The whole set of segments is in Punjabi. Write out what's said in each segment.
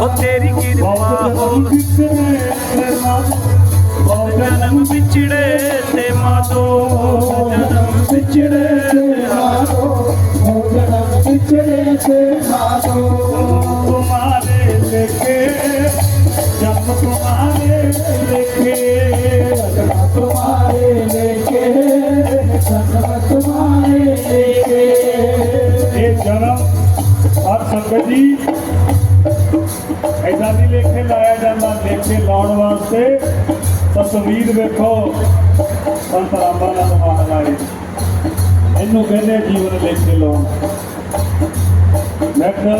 हो तेरी कृपा हो जन्म बिछड़े ते मातो जन्म बिछड़े जन्म बिछड़े ते मातो तुम्हारे लेके जब तुम्हारे लेके तुम्हारे लेके तुम्हारे लेके एक जन्म और संगति ਐਦਾਂ ਨਹੀਂ ਲੇਖੇ ਲਾਇਆ ਜਾਂਦਾ ਲੇਖੇ ਲਾਉਣ ਵਾਸਤੇ। ਤਸਵੀਰ ਵੇਖੋ ਸੰਤ ਰਾਮਾਨੰਦ ਮਹਾਰਾਜ ਇਹਨੂੰ ਕਹਿੰਦੇ ਜੀਵਨ ਲੇਖੇ ਲਾਉਣ। ਮੈਂ ਕਿਹਾ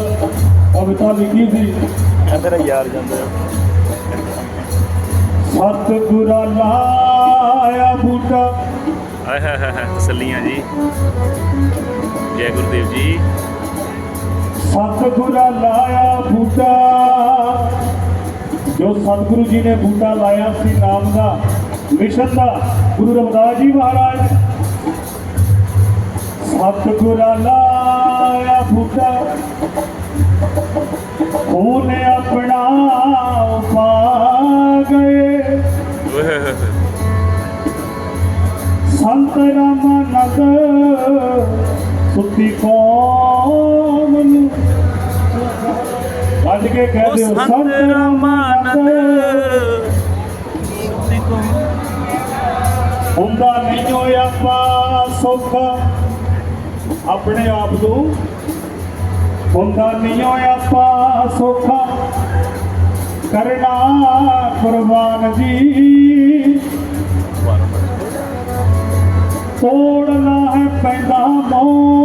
ਕਵਿਤਾ ਲਿਖੀ ਸੀ। ਮੇਰਾ ਯਾਰ ਜਾਂਦਾ ਸਤਿਗੁਰਾਂ ਲਾਇਆ ਬੂਟਾ। ਹਾਏ ਹਾਏ ਹਾਏ ਤਸੱਲੀਆਂ ਜੀ। ਜੈ ਗੁਰਦੇਵ ਜੀ। ਸਤਿਗੁਰਾਂ ਲਾਇਆ ਬੂਟਾ। ਜੋ ਸਤਿਗੁਰੂ ਜੀ ਨੇ ਬੂਟਾ ਲਾਇਆ ਸੀ ਨਾਮ ਦਾ, ਮਿਸ਼ਨ ਦਾ, ਗੁਰੂ ਰਵਿਦਾਸ ਜੀ ਮਹਾਰਾਜ ਸਤਿਗੁਰਾਂ ਲਾਇਆ ਬੂਟਾ ਉਹਨੇ ਆਪਣਾ ਪਾ ਗਏ ਸੰਤ ਰਾਮਾ ਹੋਏ ਹੋਏ। ਸੰਤ ਉਹ ਦਿਓ ਸੰਤ ਰਾਮਾਨੰਦ ਹੁੰਦਾ ਨਹੀਂ ਹੋਇਆ ਆਪਾਂ ਸੌਖਾ। ਆਪਣੇ ਆਪ ਨੂੰ ਹੁੰਦਾ ਨਹੀਂ ਹੋਇਆ ਆਪਾਂ ਸੌਖਾ। ਕਰਨਾ ਕੁਰਬਾਨ ਜੀ ਤੋੜਨਾ ਹੈ ਪੈਂਦਾ ਮੋਹ।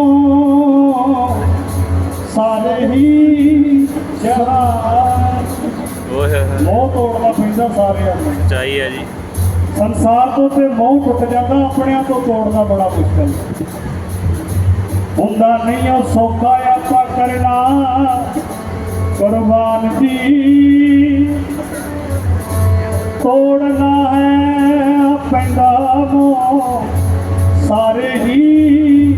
ਓਏ ਹੋਏ। ਮੋਹ ਤੋੜਨਾ ਪੈਂਦਾ ਸਾਰਿਆਂ ਨੂੰ ਚਾਹੀ ਹੈ ਜੀ ਸੰਸਾਰ ਤੋਂ ਤੇ ਮੋਹ ਟੁੱਟ ਜਾਂਦਾ ਆਪਣਿਆਂ ਤੋਂ ਤੋੜਨਾ ਬੜਾ ਮੁਸ਼ਕਲ। ਹੁੰਦਾ ਨਹੀਂ ਉਹ ਸੌਖਾ ਆਪਾਂ ਕਰਨਾ ਕੁਰਬਾਨ ਜੀ ਤੋੜਨਾ ਹੈ ਪੈਂਦਾ ਮੋਹ ਸਾਰੇ ਹੀ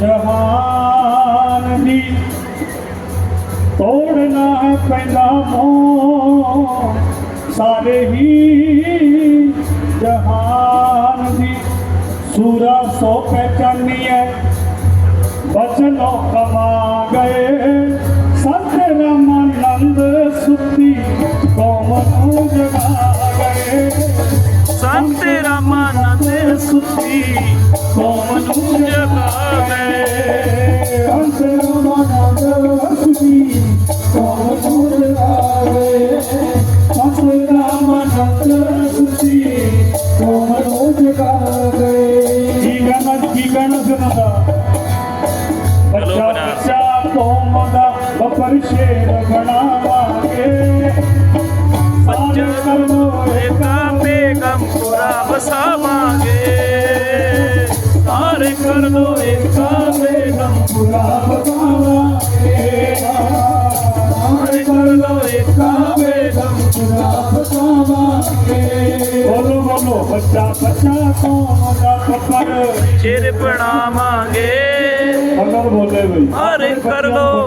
ਜਹਾਨ ਦੀ ਤੋੜਨਾ ਹੈ ਪੈਂਦਾ ਮੋਹ। ਸਾਰੇ ਹੀ ਜਹਾਨ ਦੀ ਸੂਰਾ ਸੋ ਪਹਿਚਾਨੀ ਹੈ ਬਚਨੋ ਕਮਾ ਗਏ। ਸੰਤ ਰਾਮਾਨੰਦ ਸੁਤੀ ਕੌਮ ਨੂੰ ਜਗਾ ਗਏ। ਸੰਤ ਰਾਮਾਨੰਦ ਸੁਤੀ ਕੌਮ ਨੂੰ ਜਗਾ ਗਏ ਸੰਤ ਰਾਮਾਨੰਦ ਸੁਤੀ ਕੌਮ ਨੂੰ ਜਗਾ ਗਏ ਸੰਤ ਰਾਮਾਨੰਦ ਸੁਤੀ ਕੌਮ ਨੂੰ ਜਗਾ ਗਏ ਕੀ ਕਹਿਣਾ ਕੀ ਕਹਿਣਾ ਸੁਣਾ ਦਾ ਚਲੋ ਬੱਚਾ ਬਣਾ। ਬੱਚਾ ਕੌਮ ਦਾ ਬੱਪਰ ਸ਼ੇਰ ਬਣਾਵਾਂਗੇ ਸਾਜ ਕਰ ਏਕਾ ਬੇਗਮ ਵਸਾਵਾਂਗੇ ਤਾਰੇ ਕਰ ਲੋ ਏਕਾ ਬੇਗਮ ਪੂਰਾ ਬਤਾਵਾਂਗੇ ਤਾਰੇ ਕਰ ਲੋ ਏਕਾ ਬੇਗਮ ਪੂਰਾ ਬਤਾਵਾਂਗੇ ਬੋਲੋ ਬੋਲੋ ਬੱਚਾ ਬੱਚਾ ਕੌਮ ਦਾ ਬੱਪਰ ਚਿਰ ਬਣਾਵਾਂਗੇ। ਅਗਰ ਬੋਲੇ ਬਈ। ਹਰੇ ਕਰ ਲੋ